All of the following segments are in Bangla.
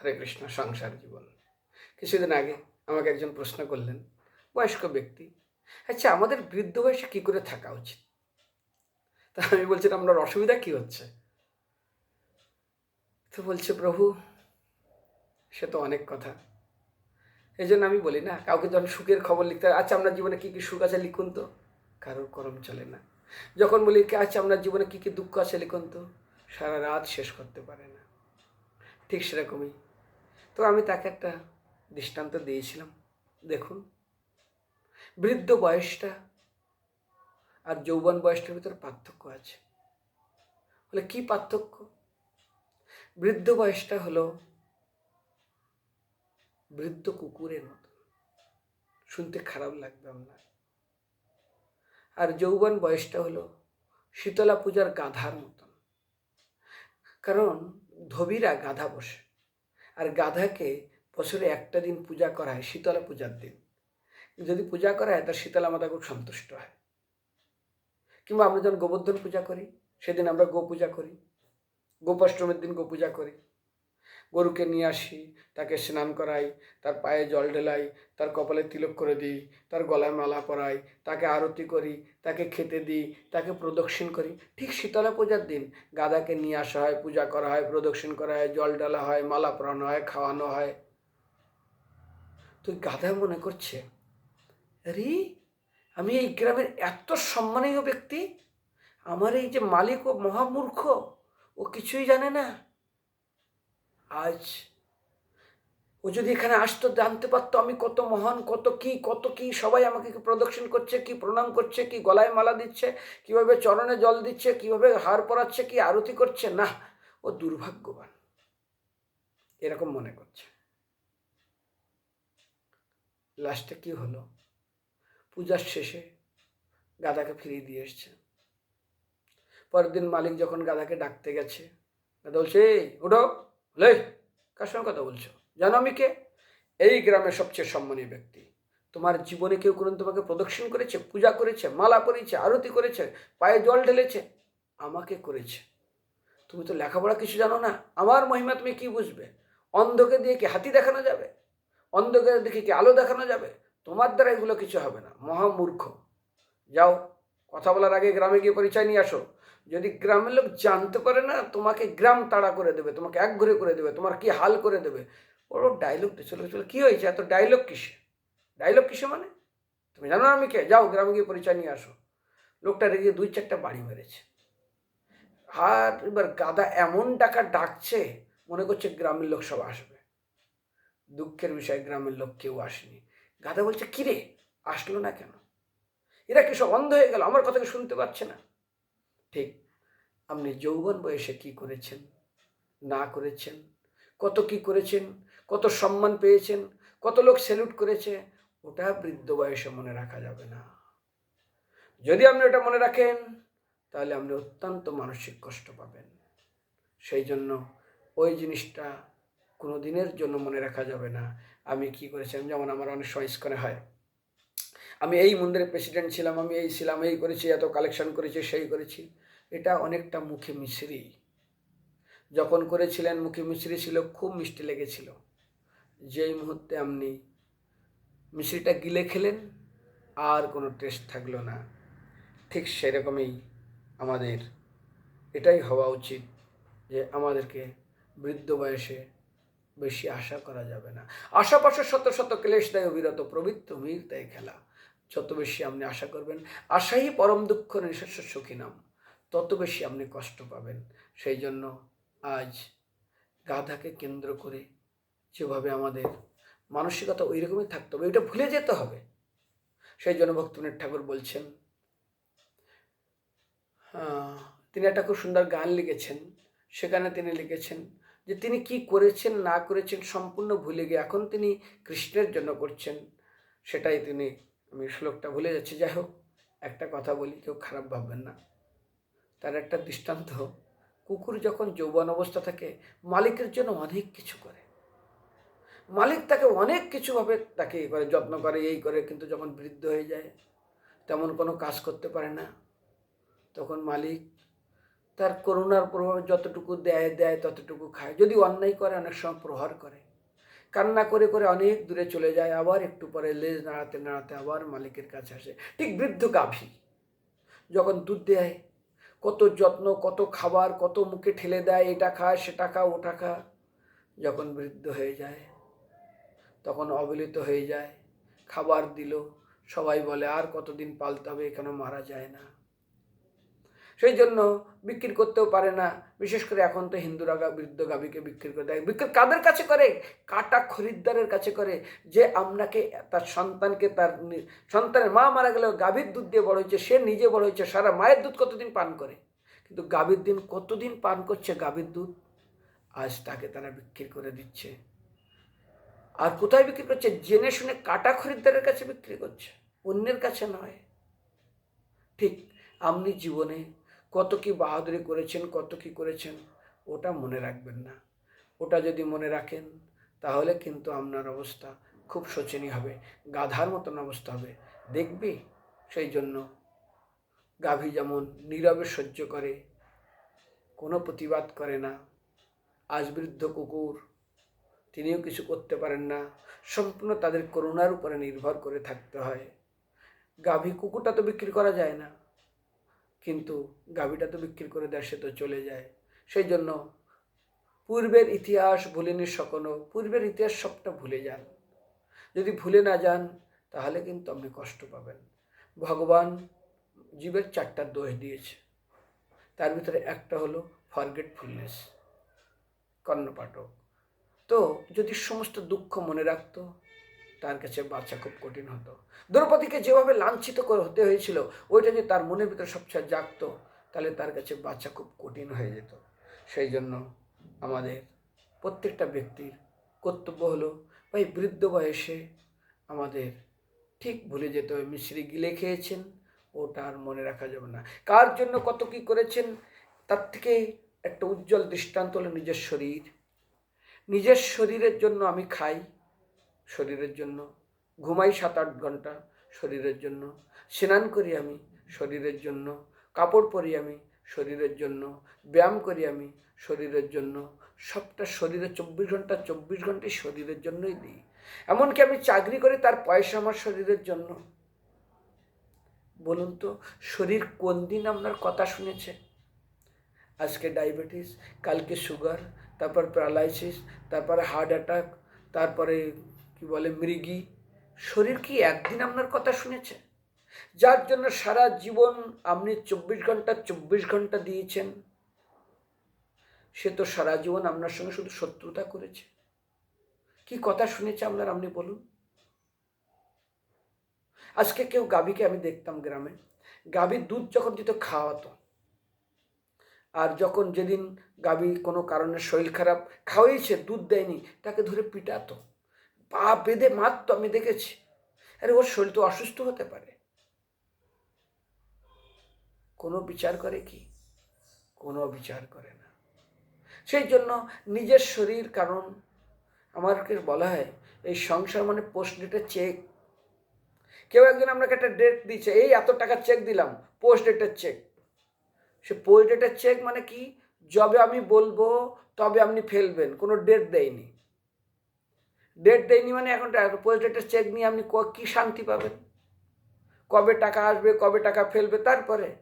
হরে কৃষ্ণ, সংসার জীবন। কিছুদিন আগে আমাকে একজন প্রশ্ন করলেন, বয়স্ক ব্যক্তি আচ্ছা আমাদের বৃদ্ধ বয়সে কী করে থাকা উচিত? তা আমি বলছিলাম আপনার অসুবিধা কী হচ্ছে? তো বলছে, প্রভু, সে তো অনেক কথা। এই জন্য আমি বলি না, কাউকে যখন সুখের খবর লিখতে হয় আচ্ছা আপনার জীবনে কী কী সুখ আছে লিখুন তো? কারোর করম চলে না। যখন বলি আচ্ছা আপনার জীবনে কী কী দুঃখ আছে লিখুন তো? সারা রাত শেষ করতে পারে না। ঠিক সেরকমই তো আমি তাকে একটা দৃষ্টান্ত দিয়েছিলাম, দেখুন। বৃদ্ধ বয়সটা আর যৌবন বয়সটার ভিতরে পার্থক্য আছে। বলে কি পার্থক্য? বৃদ্ধ বয়সটা হলো বৃদ্ধ কুকুরের মতো। শুনতে খারাপ লাগবে আপনার আর যৌবন বয়সটা হলো শীতলা পূজার গাধার মতন। কারণ ধবিরা গাধা বসে। আর গাধাকে বছরে একটা দিন পূজা করা হয় শীতলা পূজার দিন। যদি পূজা করা হয় তার শীতলা মাতা খুব সন্তুষ্ট হয়। কিংবা আমরা যখন গোবর্ধন পূজা করি, সেদিন আমরা গো পূজা করি। গোপাষ্টমীর দিন গো পূজা করি। গরুকে নিয়ে আসি, তাকে স্নান করাই, তার পায়ে জল ঢেলাই, তার কপালে তিলক করে দিই, তার গলায় মালা পরাই, তাকে আরতি করি, তাকে খেতে দিই, তাকে প্রদক্ষিণ করি। ঠিক শীতলা পূজার দিন গাদাকে নিয়ে আসা হয়, পূজা করা হয়, প্রদক্ষিণ করা হয়, জল ঢালা হয়, মালা পরানো হয়, খাওয়ানো হয়। তুই গাধা মনে করছে? আরে, আমি এই গ্রামের এত সম্মানীয় ব্যক্তি? আমার এই যে মালিক ও মহামূর্খ, ও কিছুই জানে না। আজ ও যদি এখানে আসতো জানতে পারতো আমি কত মহান কত কি কত কি সবাই আমাকে কি প্রদক্ষিণ করছে কি প্রণাম করছে কি গলায় মালা দিচ্ছে কীভাবে চরণে জল দিচ্ছে কীভাবে হার পরাচ্ছে কি আরতি করছে? না ও দুর্ভাগ্যবান। এরকম মনে করছে। লাস্টে কি হলো? পূজার শেষে গাদাকে ফিরিয়ে দিয়ে এসছে। পরের দিন মালিক যখন গাদাকে ডাকতে গেছে গাদা বলছে "এই, ওঠো। লে কার সঙ্গে কথা বলছো? জানো আমি কে? এই গ্রামের সবচেয়ে সম্মানীয় ব্যক্তি। তোমার জীবনে কেউ কোনোদিন তোমাকে প্রদক্ষিণ করেছে, পূজা করেছে, মালা পরিয়েছে আরতি করেছে, পায়ে জল ঢেলেছে? আমাকে করেছে। তুমি তো লেখাপড়া কিছু জানো না। আমার মহিমা তুমি কি বুঝবে? অন্ধকে দিয়ে কি হাতি দেখানো যাবে? অন্ধকে দেখে কি আলো দেখানো যাবে? তোমার দ্বারা এগুলো কিছু হবে না। মহামূর্খ। যাও কথা বলার আগে গ্রামে গিয়ে পরিচয় নিয়ে আসো। যদি গ্রামের লোক জানতে পারে না, তোমাকে গ্রাম তাড়া করে দেবে, তোমাকে এক ঘুরে করে দেবে, তোমার কি হাল করে দেবে? ওর ডায়লগ চলে চলে কী হয়েছে? এত ডায়লগ কিসে? ডায়লগ কিসে মানে? তুমি জানো না আমি কে? যাও গ্রামে গিয়ে পরিচয় নিয়ে আসো। লোকটা রেগে দুই চারটা বাড়ি মেরেছে। আর এবার গাদা এমন টাকা ডাকছে, মনে করছে গ্রামের লোক সব আসবে। দুঃখের বিষয়ে, গ্রামের লোক কেউ আসেনি। গাদা বলছে কিরে আসলো না কেন? এরা কি সব অন্ধ হয়ে গেল? আমার কথা শুনতে পাচ্ছে না? ঠিক, আপনি যৌবন বয়সে কি করেছেন? না করেছেন? কত কি করেছেন? কত সম্মান পেয়েছেন? কত লোক স্যালুট করেছে? ওটা বৃদ্ধ বয়সে মনে রাখা যাবে না। যদি আপনি ওটা মনে রাখেন, তাহলে আপনি অত্যন্ত মানসিক কষ্ট পাবেন। সেই জন্য ওই জিনিসটা কোনো দিনের জন্য মনে রাখা যাবে না। আমি কি করেছিলাম? যেমন আমার অনেক ইস্কনে হয়। আমি এই মন্দিরের প্রেসিডেন্ট ছিলাম, আমি এই ছিলাম, এই করেছি, এত কালেকশন করেছি, সেই করেছি। এটা অনেকটা মুখে মিশ্রি যখন করেছিলেন, মুখে মিশ্রি ছিল, খুব মিষ্টি লেগেছিল। যেই মুহূর্তে আপনি মিশ্রিটা গিলে খেলেন, আর কোনো টেস্ট থাকল না। ঠিক সেরকমই আমাদের, এটাই হওয়া উচিত যে আমাদেরকে বৃদ্ধ বয়সে বেশি আশা করা যাবে না। আশা পাশে শত শত ক্লেশ দেয় অবিরত প্রবৃত্ত মীর দেয় খেলা। যত বেশি আপনি আশা করবেন, আশাই পরম দুঃখ নিঃশ্বাস সুখী নাম, তত বেশি আপনি কষ্ট পাবেন। সেই জন্য আজ গাধাকে কেন্দ্র করে যেভাবে আমাদের মানসিকতা ওই রকমই থাকতে হবে, এটা ভুলে যেতে হবে। সেই জন্য ভক্তনের ঠাকুর বলছেন তিনি একটা খুব সুন্দর গান লিখেছেন। সেখানে তিনি লিখেছেন যে তিনি কি করেছেন, না করেছেন সম্পূর্ণ ভুলে গিয়ে এখন তিনি কৃষ্ণের জন্য করছেন, সেটাই তিনি আমি শ্লোকটা ভুলে যাচ্ছি। যাই হোক, একটা কথা বলি, কেউ খারাপ ভাববেন না। তার একটা দৃষ্টান্ত কুকুর যখন যৌবন অবস্থা থাকে মালিকের জন্য অনেক কিছু করে। মালিক তাকে অনেক কিছুভাবে তাকে করে, যত্ন করে, এই করে, কিন্তু যখন বৃদ্ধ হয়ে যায়, তেমন কোনো কাজ করতে পারে না। তখন মালিক তার করুণার প্রভাবে যতটুকু দেয় দেয়, ততটুকু খায়। যদি অন্যায় করে, অনেক সময় প্রহার করে। কান্না করে করে অনেক দূরে চলে যায়, আবার একটু পরে লেজ নাড়াতে নাড়াতে আবার মালিকের কাছে আসে। ঠিক বৃদ্ধ গাভী, যখন দুধ দেয়, কত যত্ন, কত খাবার, কত মুখে ঠেলে দেয়, এটা খা, সেটা খা, ওটা খা, যখন বৃদ্ধ হয়ে যায়, তখন অবহেলিত হয়ে যায়, খাবার দিল, সবাই বলে, আর কতদিন পালতে হবে, এখানে মারা যায় না। সেই জন্য বিক্রি করতেও পারে না। বিশেষ করে এখন তো হিন্দুরা বৃদ্ধ গাভীকে বিক্রি করে দেয়। বিক্রি কাদের কাছে করে? কাটা খরিদ্দারের কাছে করে। যে আপনাকে, তার সন্তানকে, তার সন্তানের মা মারা গেলেও গাভীর দুধ দিয়ে বড় হয়েছে, সে নিজে বড় হয়েছে, সারা মায়ের দুধ কতদিন পান করে? কিন্তু গাভীর দিন কতদিন পান করছে গাভীর দুধ? আজ তাকে তারা বিক্রি করে দিচ্ছে। আর কোথায় বিক্রি করছে? জেনে শুনে কাটা খরিদ্দারের কাছে বিক্রি করছে। অন্যের কাছে নয়। ঠিক, আপনি জীবনে কত কি বাহাদুরি করেছেন, কত কি করেছেন, ওটা মনে রাখবেন না। ওটা যদি মনে রাখেন, তাহলে কিন্তু আপনার অবস্থা খুব শোচনীয় হবে, গাধার মতন অবস্থা হবে। দেখবি? সেই জন্য গাভী যেমন নীরবে সহ্য করে, কোনো প্রতিবাদ করে না, আজ বৃদ্ধ কুকুর, তিনিও কিছু করতে পারেন না, সম্পূর্ণ তাদের করুণার উপরে নির্ভর করে থাকতে হয়। গাভী কুকুরটা তো বিক্রি করা যায় না। কিন্তু গাভীটা তো বিক্রি করে সে তো চলে যায়। সেই জন্য পূর্বের ইতিহাস ভুলেনি সকনো, পূর্বের ইতিহাস সবটা ভুলে যান। যদি ভুলে না যান, তাহলে কিন্তু আপনি কষ্ট পাবেন। ভগবান জীবের চারটা দোষ দিয়েছে। তার ভিতরে একটা হলো ফরগেটফুলনেস কর্ণপাঠক। তো যদি সমস্ত দুঃখ মনে রাখতো তার কাছে বাঁচা খুব কঠিন হতো। দ্রৌপদীকে যেভাবে লাঞ্ছিত করে হতে হয়েছিল, ওইটা যদি তার মনের ভিতরে সবচেয়ে জাগতো, তাহলে তার কাছে বাঁচা খুব কঠিন হয়ে যেত। সেই জন্য আমাদের প্রত্যেকটা ব্যক্তির কর্তব্য হলো, ভাই বৃদ্ধ বয়সে আমাদের ঠিক ভুলে যেতে হবে। মিশ্রি গিলে খেয়েছেন ওটা আর মনে রাখা যাবে না। কার জন্য কত কি করেছেন, তার থেকে একটা উজ্জ্বল দৃষ্টান্ত হলো নিজের শরীর। নিজের শরীরের জন্য আমি খাই শরীরের জন্য। ঘুমাই সাত আট ঘণ্টা শরীরের জন্য। স্নান করি আমি শরীরের জন্য। কাপড় পরি আমি শরীরের জন্য। ব্যায়াম করি আমি শরীরের জন্য। সবটা শরীরে চব্বিশ ঘণ্টা, চব্বিশ ঘন্টাই শরীরের জন্যই দিই। এমনকি আমি চাকরি করি তার পয়সা আমার শরীরের জন্য। বলুন তো, শরীর কোন দিন আপনার কথা শুনেছে? আজকে ডায়াবেটিস, কালকে সুগার, তারপর প্যারালাইসিস, তারপরে হার্ট অ্যাটাক, তারপরে কি বলে, মৃগী? শরীর কি একদিন আপনার কথা শুনেছে? যার জন্য সারা জীবন আপনি চব্বিশ ঘণ্টা চব্বিশ ঘণ্টা দিয়েছেন, সে তো সারা জীবন আপনার সঙ্গে শুধু শত্রুতা করেছে। কি কথা শুনেছে আপনার, আপনি বলুন। আজকে কেউ গাভীকে আমি দেখতাম গ্রামে। গাভীর দুধ যখন দিত, খাওয়াতো। আর যখন যেদিন গাভী কোনো কারণে শরীর খারাপ, খাওয়াইছে, দুধ দেয়নি, তাকে ধরে পিটাতো। পা বেঁধে মারতো, আমি দেখেছি। আরে, ওর শরীর তো অসুস্থ হতে পারে। কোনো বিচার করে কি? কোনো বিচার করে না। সেই জন্য নিজের শরীর, কারণ আমাকে বলা হয়, এই সংসার মানে পোস্ট ডেটের চেক কেউ একজন আপনাকে একটা ডেট দিচ্ছে এই এত টাকা চেক দিলাম, পোস্ট ডেটের চেক সে পোস্ট ডেটের চেক মানে কি? যবে আমি বলব, তবে আপনি ফেলবেন, কোনো ডেট দেয়নি। ডেট দেয়নি মানে এখন পোস্ট ডেটের চেক নিয়ে আপনি ক- শান্তি পাবেন? কবে টাকা আসবে, কবে টাকা ফেলবে, তারপরে?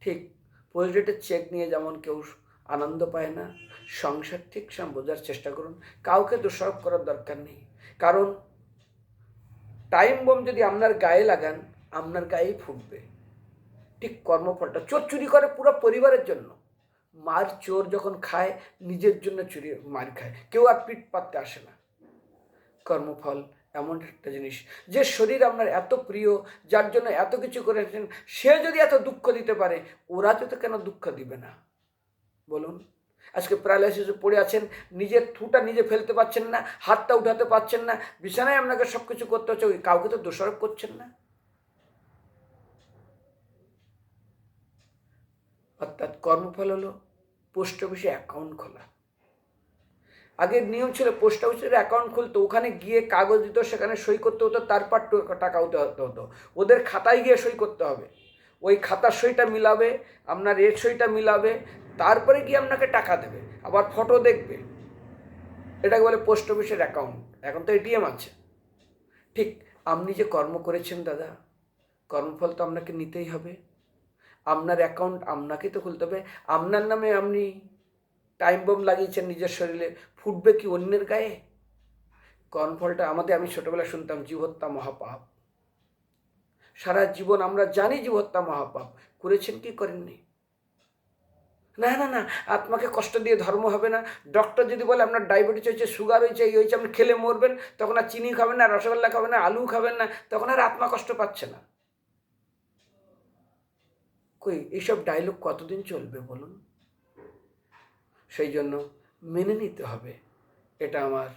ঠিক পোস্ট ডেটের চেক নিয়ে যেমন কেউ আনন্দ পায় না, সংসার ঠিক সব বোঝার চেষ্টা করুন। কাউকে দোষারোপ করার দরকার নেই। কারণ টাইম বোম যদি আপনার গায়ে লাগান, আপনার গায়েই ফুটবে। ঠিক কর্মফলটা চোর চুরি করে পুরো পরিবারের জন্য। মার চোর যখন খায়, নিজের জন্য চুরি মার খায়। কেউ আর পিঠ পাততে আসে না। কর্মফল, এমন একটা জিনিস। যে শরীর আপনার এত প্রিয়, যার জন্য এত কিছু করেছেন, সে যদি এত দুঃখ দিতে পারে, ওরা তো কেন দুঃখ দিবে না? বলুন। আজকে প্যারালাইসিসে পড়ে আছেন, নিজের থুটা নিজে ফেলতে পারছেন না, হাতটা উঠাতে পারছেন না, বিছানায় আপনাকে সব কিছু করতে হচ্ছে কাউকে তো দোষারোপ করছেন না? অর্থাৎ কর্মফল হলো পোস্ট অফিসে অ্যাকাউন্ট খোলা। আগের নিয়ম ছিল পোস্ট অফিসের অ্যাকাউন্ট খুলতো, ওখানে গিয়ে কাগজ দিত, সেখানে সই করতে হতো, তারপর টাকা হতে হতো। ওদের খাতায় গিয়ে সই করতে হবে। ওই খাতার সইটা মিলাবে, আপনার এর সইটা মিলাবে, তারপরে গিয়ে আপনাকে টাকা দেবে। আবার ফটো দেখবে। এটাকে বলে পোস্ট অফিসের অ্যাকাউন্ট এখন তো এটিএম আছে। ঠিক, আপনি যে কর্ম করেছেন দাদা, কর্মফল তো আপনাকে নিতেই হবে। আপনার অ্যাকাউন্ট আপনাকেই তো খুলতে হবে। আপনার নামে আপনি টাইম বোম লাগিয়েছেন নিজের শরীরে। ফুটবে কি অন্যের গায়ে? কর্মফলটা আমাদের, আমি ছোটবেলায় শুনতাম, জীবহত্যা মহাপাপ। সারা জীবন আমরা জানি জীবহত্যা মহাপাপ। করেছেন কি করেননি? না না না, আত্মাকে কষ্ট দিয়ে ধর্ম হবে না। ডক্টর যদি বলে আপনার ডায়াবেটিস হয়েছে সুগার হয়েছে, এই হয়েছে, আপনি খেলে মরবেন, তখন আর চিনি খাবেন না, রসগোল্লা খাবেন না, আলু খাবেন না, তখন আর আত্মা কষ্ট পাচ্ছে না। কই, এইসব ডায়লগ কতদিন চলবে বলুন? সেই জন্য মেনে নিতে হবে। এটা আমার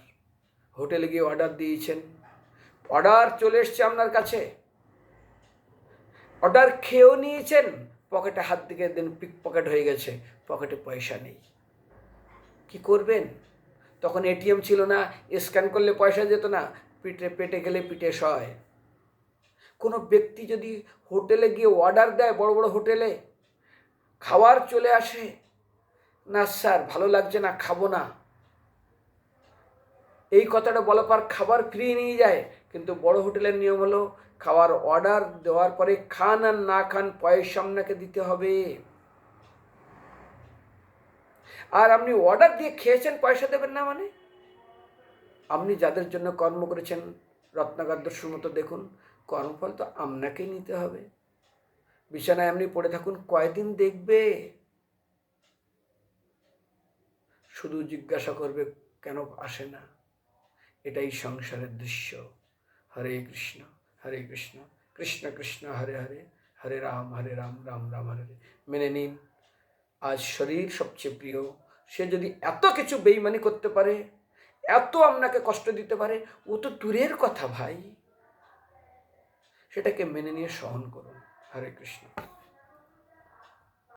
হোটেলে গিয়ে অর্ডার দিয়েছেন। অর্ডার চলে এসছে আপনার কাছে। অর্ডার খেয়েও নিয়েছেন। পকেটে হাত দিকে দেন, পিক পকেট হয়ে গেছে। পকেটে পয়সা নেই। কি করবেন? তখন এটিএম ছিল না, স্ক্যান করলে পয়সা যেত না। পিঠে পেটে গেলে পিঠে সয়। কোনো ব্যক্তি যদি হোটেলে গিয়ে অর্ডার দেয় বড় বড় হোটেলে খাবার চলে আসে। না স্যার, ভালো লাগছে না, খাব না। এই কথাটা বলার পর খাবার ফিরিয়ে নিয়ে যায়, কিন্তু বড় হোটেলের নিয়ম হলো, খাওয়ার অর্ডার দেওয়ার পরে খান আর না খান পয়সা আপনাকে দিতে হবে। আর আপনি অর্ডার দিয়ে খেয়েছেন, পয়সা দেবেন না মানে? আপনি যাদের জন্য কর্ম করেছেন, রত্নাকর দস্যুর মতো দেখুন, কর্মফল তো আপনাকেই নিতে হবে। বিছানায় আপনি পড়ে থাকুন, কয়দিন দেখবে? শুধু জিজ্ঞাসা করবে কেন আসে না? এটাই সংসারের দৃশ্য। হরে কৃষ্ণ হরে কৃষ্ণ কৃষ্ণ কৃষ্ণ, হরে হরে হরে রাম হরে রাম রাম রাম, হরে হরে। মেনে নিন, আজ শরীর সবচেয়ে প্রিয়। সে যদি এত কিছু বেইমানি করতে পারে, এত আপনাকে কষ্ট দিতে পারে, ও তো দূরের কথা ভাই। সেটাকে মেনে নিয়ে সহন করুন। হরে কৃষ্ণ।